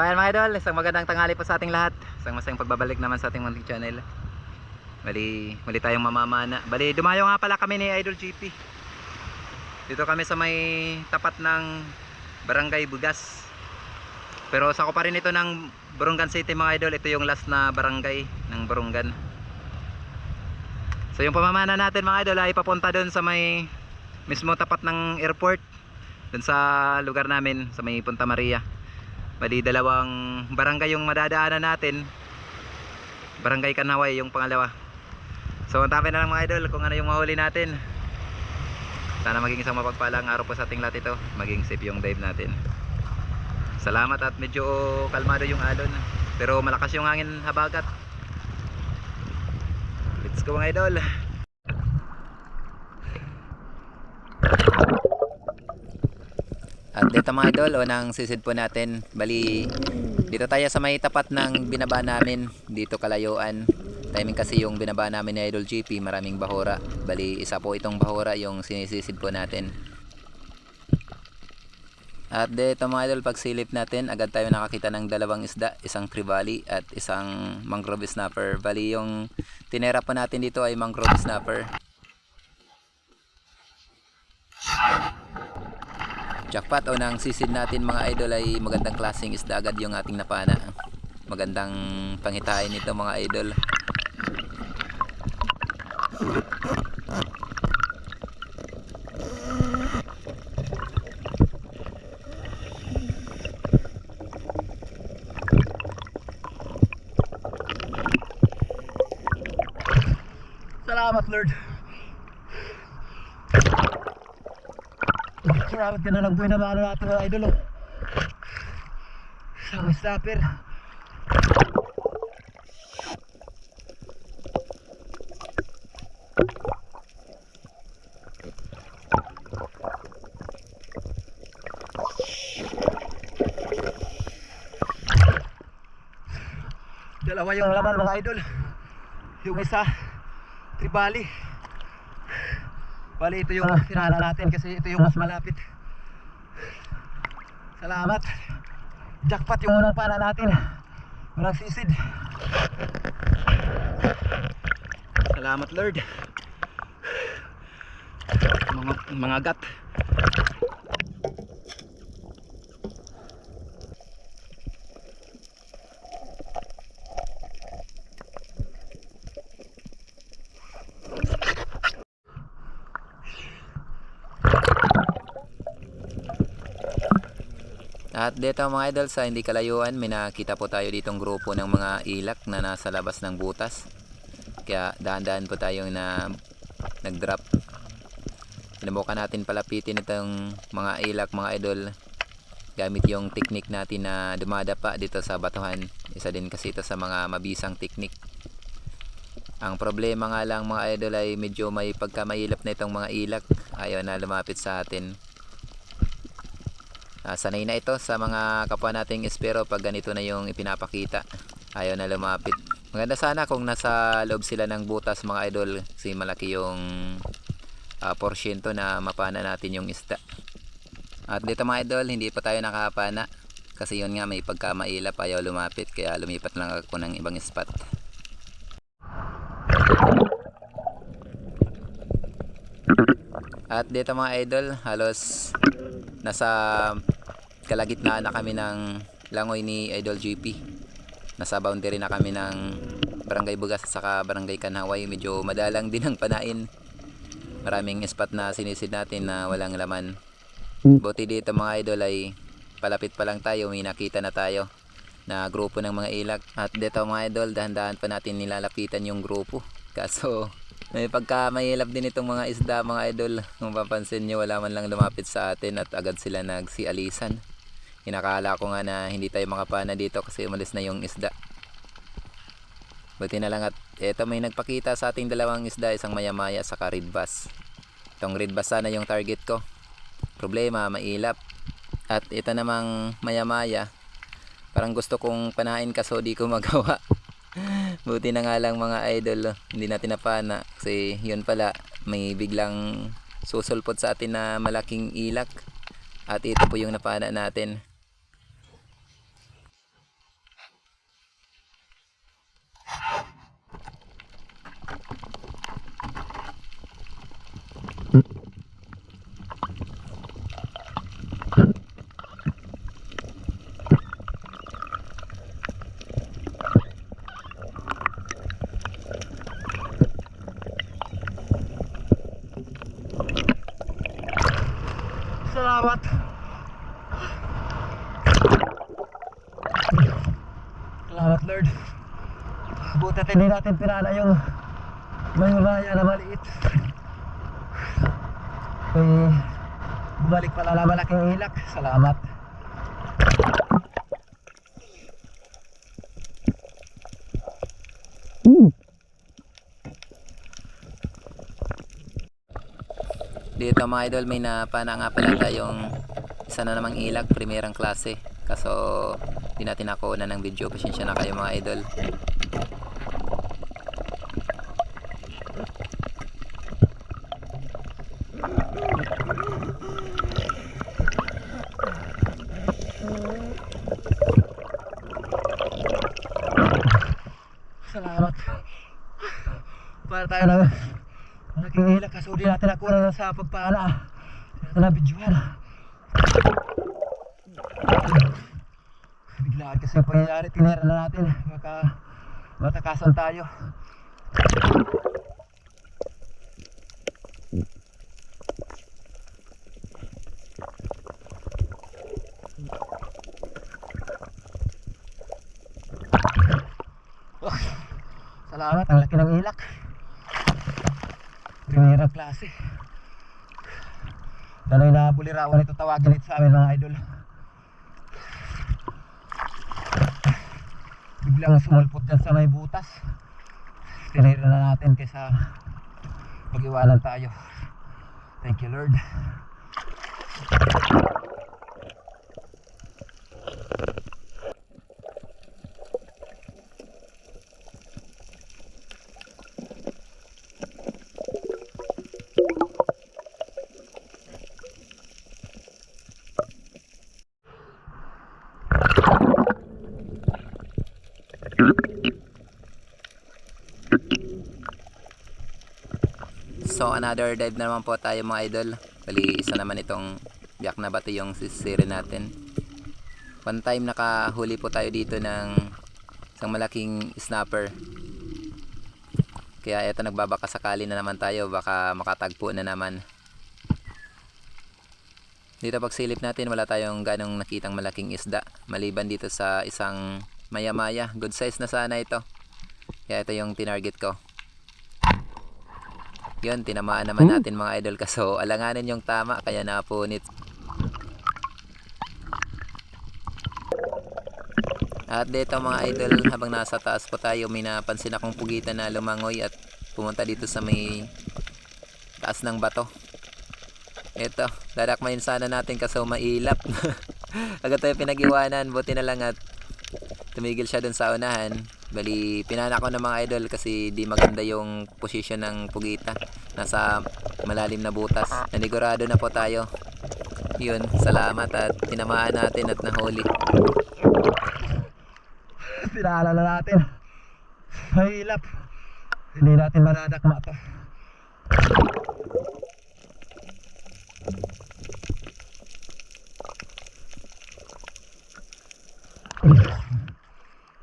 ayan mga idol, isang magandang tanghali po sa ating lahat. Isang masayang pagbabalik naman sa ating munting channel. Bali, muli tayong mamamana. Bali, dumayo nga pala kami ni Idol GP. Dito kami sa may tapat ng Barangay Bugas. Pero sa ko pa rin ito ng Burungan City mga idol. Ito yung last na barangay ng Burungan. So yung pamamana natin mga idol ay papunta doon sa may mismo tapat ng airport. Doon sa lugar namin sa may Punta Maria. Bali dalawang barangay yung madadaanan natin. Barangay Kanaway yung pangalawa. So antapin na lang mga idol kung ano yung mahuli natin. Sana maging isang mapagpalang araw po sa ating lahat ito. Maging safe yung dive natin. Salamat at medyo kalmado yung alon. Pero malakas yung hangin habagat. Let's go mga idol. At dito mga idol, unang sisid po natin. Bali, dito tayo sa may tapat ng binaba namin. Dito kalayuan. Timing kasi yung binaba namin ni Idol GP, maraming bahura. Bali, isa po itong bahura yung sinisisid po natin. At dito mga idol, pag silip natin, agad tayo nakakita ng dalawang isda. Isang trevally at isang mangrove snapper. Bali, yung tinera po natin dito ay mangrove snapper. Jackpot o nang sisid natin mga idol ay magandang klaseng isda agad yung ating napana. Magandang panghitain nito mga idol. Salamat Lord. Salamat ka na lang po yung namano natin mga idol oh. Sa stopper. Dalawa yung laman mga idol. Yung isa, tribali. Bali, ito yung sinala natin kasi ito yung mas malapit. Salamat. Jackpot yung unang pana natin. Walang sisid. Salamat Lord. Mga, mga gat. At dito mga idol sa hindi kalayuan, may nakita po tayo ditong grupo ng mga ilak na nasa labas ng butas. Kaya dahan-dahan po tayo na nag-drop. Sinubukan natin palapitin itong mga ilak mga idol gamit yung technique natin na dumadapa dito sa batuhan. Isa din kasi ito sa mga mabisang technique. Ang problema nga lang mga idol ay medyo may pagkamailap na itong mga ilak. Ayaw na lumapit sa atin. Ah, sanay na ito sa mga kapwa nating espero pag ganito na yung ipinapakita. Ayaw na lumapit. Maganda sana kung nasa loob sila ng butas mga idol kasi malaki yung uh, porsyento na mapana natin yung isda. At dito mga idol, hindi pa tayo nakapana kasi yun nga may pagkamailap ayaw lumapit kaya lumipat lang ako ng ibang spot. At dito mga idol, halos nasa kalagitnaan na kami ng langoy ni Idol GP. Nasa boundary na kami ng Barangay Bugas at saka Barangay Kanaway. Medyo madalang din ang panain. Maraming spot na sinisid natin na walang laman. Buti dito mga idol ay palapit pa lang tayo, may nakita na tayo na grupo ng mga ilak. At dito mga idol, dahan-dahan pa natin nilalapitan yung grupo. Kaso may pagka mahilap din itong mga isda mga idol. Kung papansin nyo wala man lang lumapit sa atin at agad sila nagsialisan. Inakala ko nga na hindi tayo makapana dito kasi umalis na yung isda. Buti na lang at eto may nagpakita sa ating dalawang isda, isang mayamaya sa red bass. Itong red bass sana yung target ko. Problema, mailap. At ito namang mayamaya, parang gusto kong panain kaso di ko magawa. Buti na nga lang mga idol, hindi natin napana kasi yun pala may biglang susulpot sa atin na malaking ilak at ito po yung napana natin. Salamat. Salamat Lord. Buti at hindi natin pinala yung may mabaya na maliit. Eh, bumalik pala na malaking ilak. Salamat. Dito mga idol, may napana nga pala tayong isa na namang ilag, primerang klase. Kaso, di natin nakuha ng video. Pasensya na kayo mga idol. Salamat. Para tayo ng malaking ilak kasi hindi natin nakuha na sa pagpala. Hindi natin nabidyohan. Ang pangyayari, tinira na natin. Maka, matakasan tayo. Salamat, ang laki ng ilak. Primera klase. Daloy na bulirawan ito tawagin ito sa amin mga idol. Biglang sumulpot dyan sa may butas. Tinira na natin kaysa mag-iwanan tayo. Thank you Lord. So, another dive na naman po tayo mga idol. Bali, isa naman itong biyak na bato yung sisiri natin. One time nakahuli po tayo dito ng isang malaking snapper. Kaya eto nagbabaka sakali na naman tayo. Baka makatagpo na naman. Dito pag silip natin wala tayong ganong nakitang malaking isda. Maliban dito sa isang maya-maya. Good size na sana ito. Kaya ito yung tinarget ko. Yun, tinamaan naman natin mga idol kaso alanganin yung tama kaya napunit. At dito mga idol, habang nasa taas po tayo, may napansin akong pugitan na lumangoy at pumunta dito sa may taas ng bato. Ito, dadakmayin sana natin kaso mailap. Agad tayo pinag-iwanan, buti na lang at tumigil siya dun sa unahan. Bali, pinana ko ng mga idol kasi di maganda yung position ng pugita. Nasa malalim na butas. Nanigurado na po tayo. Yun, salamat at tinamaan natin at nahuli. Pinaalala na natin. Mahilap. Hindi natin manadakma to.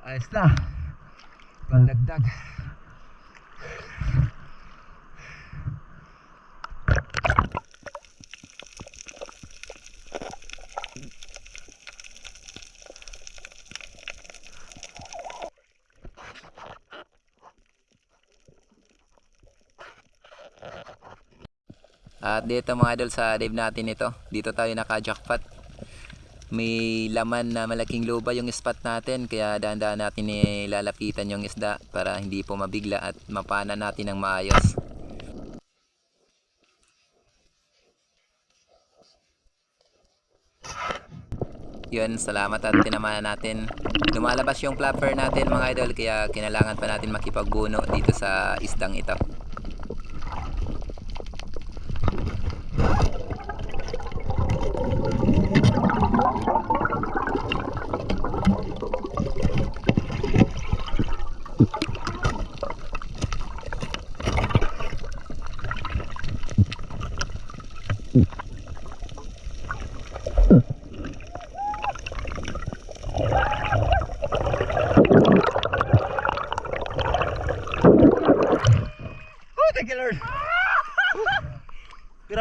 Ayos na. Pandagdag. At dito mga idol sa dive natin ito, dito tayo naka-jackpot. May laman na malaking luba yung spot natin kaya dahan-dahan natin ilalapitan yung isda para hindi po mabigla at mapana natin ng maayos. Yun, salamat at tinamahan natin. Lumalabas yung flapper natin mga idol kaya kinailangan pa natin makipagbuno dito sa isdang ito.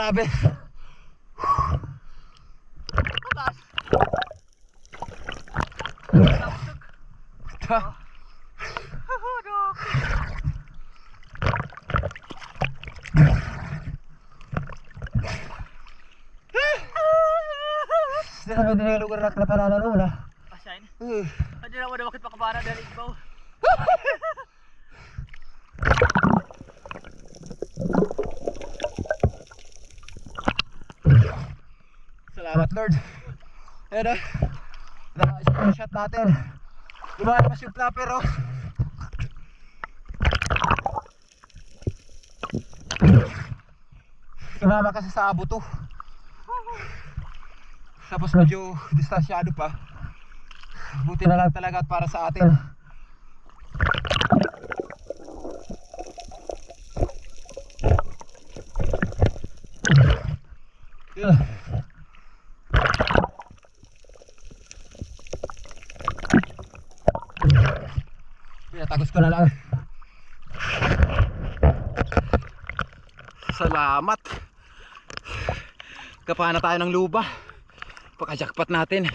Grabe. Ito. Sinabi din yung lugar na kalaparana nung wala. Pasyain? Ano na ako na makit pakabana dahil ikaw. Lord. Ayun na. Naka-screenshot natin. Lumalabas yung flapper oh. Sumama kasi sa abo to. Tapos medyo distansyado pa. Buti na lang talaga at para sa atin. Yun. Pinatagos ko na lang. Salamat. Kapahan tayo ng luba. Pagka-jackpot natin.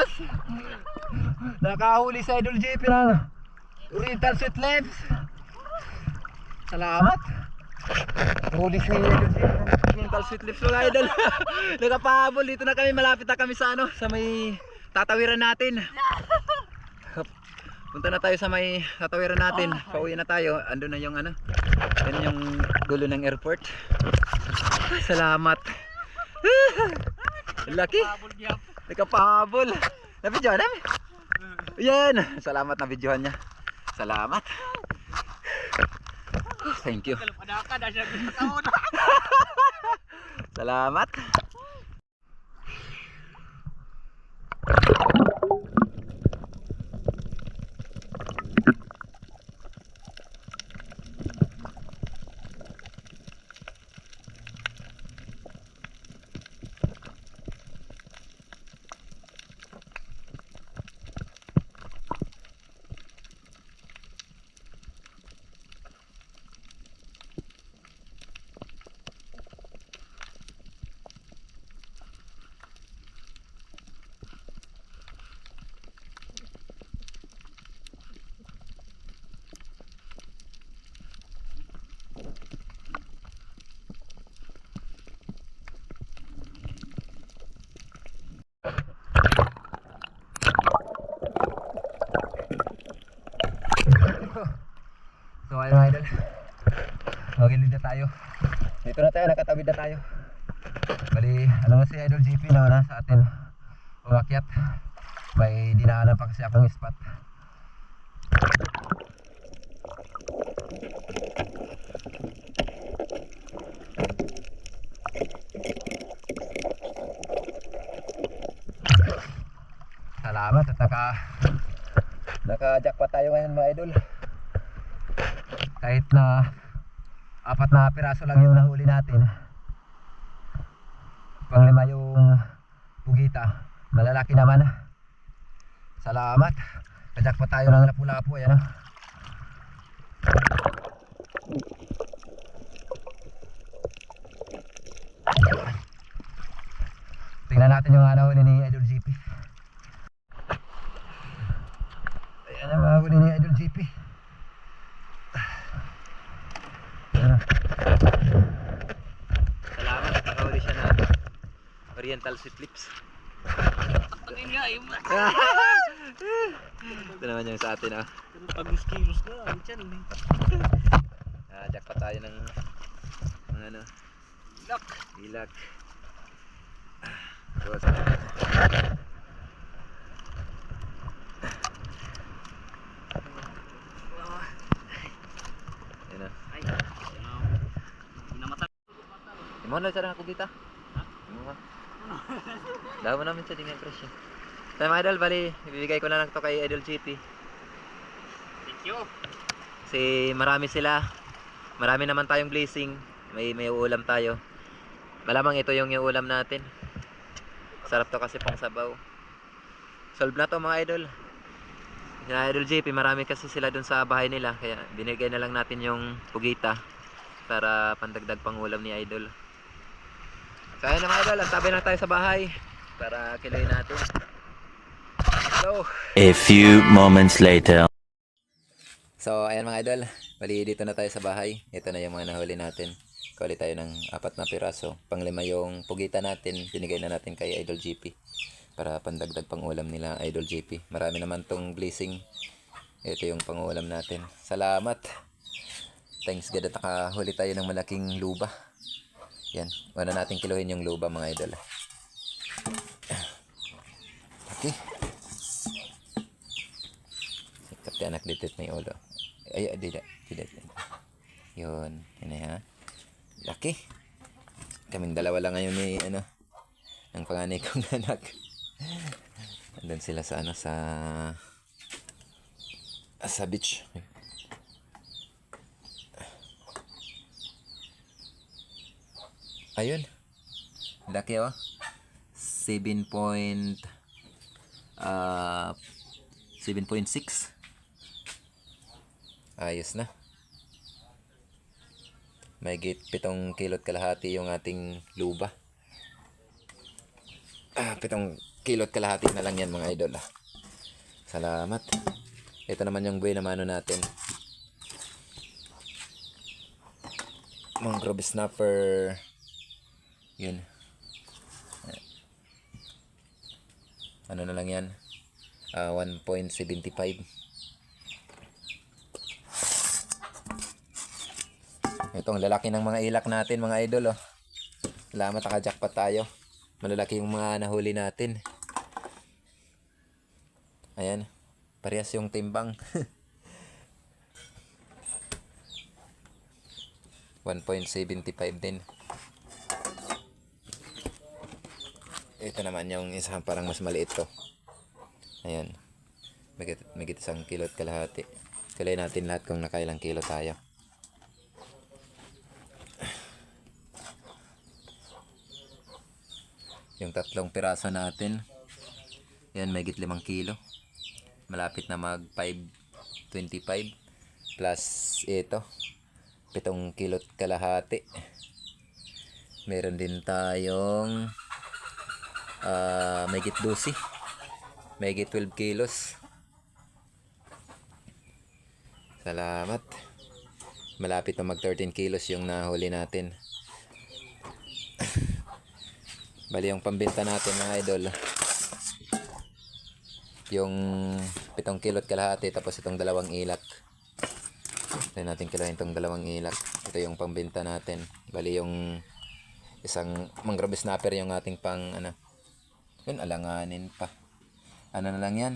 Ayos! Nakahuli sa Idol JP ng Oriental Sweet Lips. Salamat! Huli si Idol JP Oriental Sweet Lips mga idol. Nakapahabol dito na kami, malapit na kami sa ano, sa may tatawiran natin. Punta na tayo sa may tatawiran natin. Pauwi na tayo. Ando na yung ano. Yan yung dulo ng airport. Salamat. Laki. Nagkapahabol. Nabidyohan namin. Yan. Salamat na videohan niya. Salamat. Thank you. Salamat. So ayun mga idol. Magilid na tayo. Dito na tayo, nakatawid na tayo. Bali, ano nga si Idol GP na wala sa atin umakyat. May dinaanan pa kasi akong spot. Salamat at naka naka-jackpot tayo ngayon mga idol. Kahit na apat na piraso lang yung nahuli natin. Panglima yung pugita. Malalaki naman. Salamat. Kajakpot tayo ng lapu-lapu. Ayan ah. Tingnan natin yung ano ni Idol GP. Ayan ang huli ni Idol GP. Ayan ah. Salamat, nakahuli siya na Oriental Sweet Lips. Pagin nga eh. Ito naman yung sa atin ah. Pag-kilos ka, ang tiyan eh. Ah, jackpot tayo ng ng ano, Lock. ilak. So, Yan na. Ay. Namatay. Imo na siya ng kugita. Daw mo namin sa dingay presyo. Tayo mga idol, bali, ibibigay ko na lang to kay Idol GP. Thank you. Kasi marami sila. Marami naman tayong blessing. May may ulam tayo. Malamang ito yung ulam natin. Sarap to kasi pang sabaw. Solve na to mga idol. Sila Idol JP, marami kasi sila dun sa bahay nila. Kaya binigay na lang natin yung pugita para pandagdag pang ulam ni Idol. Ayun na mga idol, ang tabi na tayo sa bahay para kiloy natin. So, A few moments later. So, ayan mga idol. Bali, dito na tayo sa bahay. Ito na yung mga nahuli natin. Kuli tayo ng apat na piraso. Panglima yung pugita natin. Binigay na natin kay Idol GP. Para pandagdag pang ulam nila Idol GP. Marami naman tong blessing. Ito yung pangulam natin. Salamat. Thanks God at nakahuli tayo ng malaking luba. Yan. Una natin kiluhin yung luba mga idol. Okay. Sikat na anak dito may ulo. Ay, di da. Di da. Yun. Na ha. Laki. Kaming dalawa lang ngayon ni ano. Ang panganay kong anak. Andun sila sa ano sa sa beach. Ayun. Laki oh. 7 point ah 7.6 ayos na may gate pitong kilot kalahati yung ating luba ah, pitong kilot kalahati na lang yan mga idol ah. salamat ito naman yung buhay na mano natin mangrove snapper yun ano na lang yan Ah, 1.75 Itong lalaki ng mga ilak natin mga idol oh. Salamat naka-jackpot tayo. Malalaki yung mga nahuli natin. Ayan. Parehas yung timbang. 1.75 din. Ito naman yung isa parang mas maliit to. Ayan. May, may isang kilo at kalahati. Kalay natin lahat kung nakailang kilo tayo. Yung tatlong piraso natin. Yan, may 5 kilo. Malapit na mag 5.25 plus ito. 7 kilot kalahati. Meron din tayong ah may 12. May 12 kilos. Salamat. Malapit na mag 13 kilos yung nahuli natin. Bali yung pambenta natin mga idol. Yung 7 kilot kalahati tapos itong dalawang ilak. Ito natin kilahin itong dalawang ilak. Ito yung pambenta natin. Bali yung isang mangrove snapper yung ating pang ano. Yun alanganin pa. Ano na lang yan?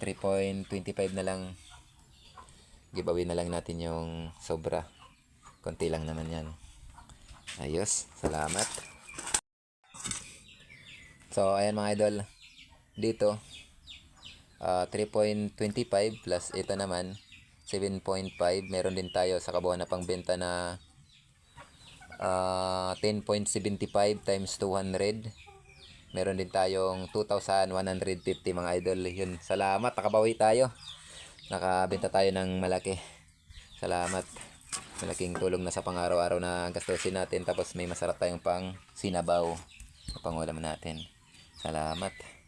3.25 na lang. Giveaway na lang natin yung sobra. Konti lang naman yan. Ayos. Salamat. So, ayan mga idol. Dito, ah, 3.25 plus ito naman, 7.5. Meron din tayo sa kabuuan na pangbenta na ah, 10.75 times 200. Meron din tayong 2,150 mga idol. Yun, salamat. Nakabawi tayo. Nakabenta tayo ng malaki. Salamat. Malaking tulong na sa pang-araw-araw na gastusin natin. Tapos may masarap tayong pang sinabaw. na Pangulam natin. Salamat.